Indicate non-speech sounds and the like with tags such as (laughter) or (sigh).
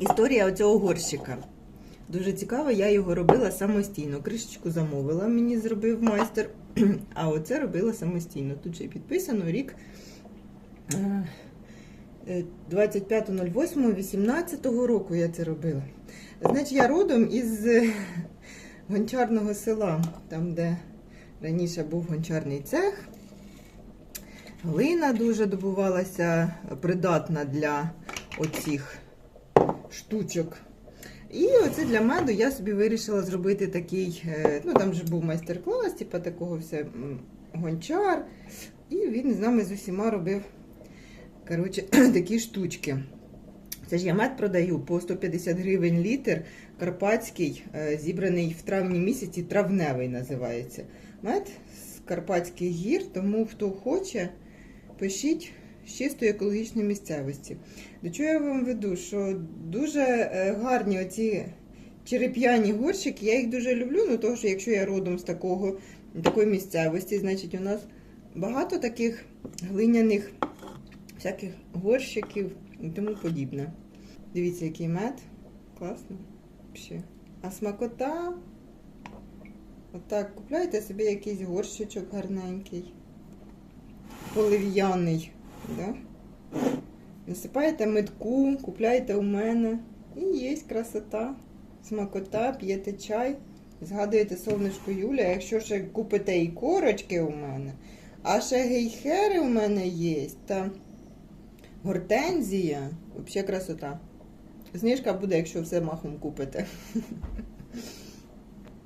Історія оцього горщика. Дуже цікаво, я його робила самостійно. Кришечку замовила, мені зробив майстер, а оце робила самостійно. Тут й підписано рік е, е, 25.08.18 року я це робила. Значить, я родом із е, гончарного села, там, де раніше був гончарний цех. Глина дуже добувалася придатна для оцих штучок. І оце для меду я собі вирішила зробити такий, е, ну там же був майстер-клас, типу такого все гончар. І він з нами з усіма робив коротше, (clears throat) такі штучки. Це ж я мед продаю по 150 гривень літр, карпатський, е, зібраний в травні місяці, травневий називається. Мед з Карпатських гір, тому хто хоче, пишіть з чистої екологічної місцевості. До чого я вам веду? Що дуже е, гарні оці череп'яні горщики, я їх дуже люблю, ну тому що якщо я родом з такого, такої місцевості, значить у нас багато таких глиняних всяких горщиків і тому подібне. Дивіться, який мед. Класно. Ще. А смакота. Отак, купляйте собі якийсь горщичок гарненький. Полив'яний. Да? Насипаєте медку, купляєте у мене. І є красота. Смакота, п'єте чай. Згадуєте сонечко Юля, якщо ще купите і корочки у мене, а ще гейхери у мене є, та гортензія, взагалі красота. Знижка буде, якщо все махом купите. (laughs)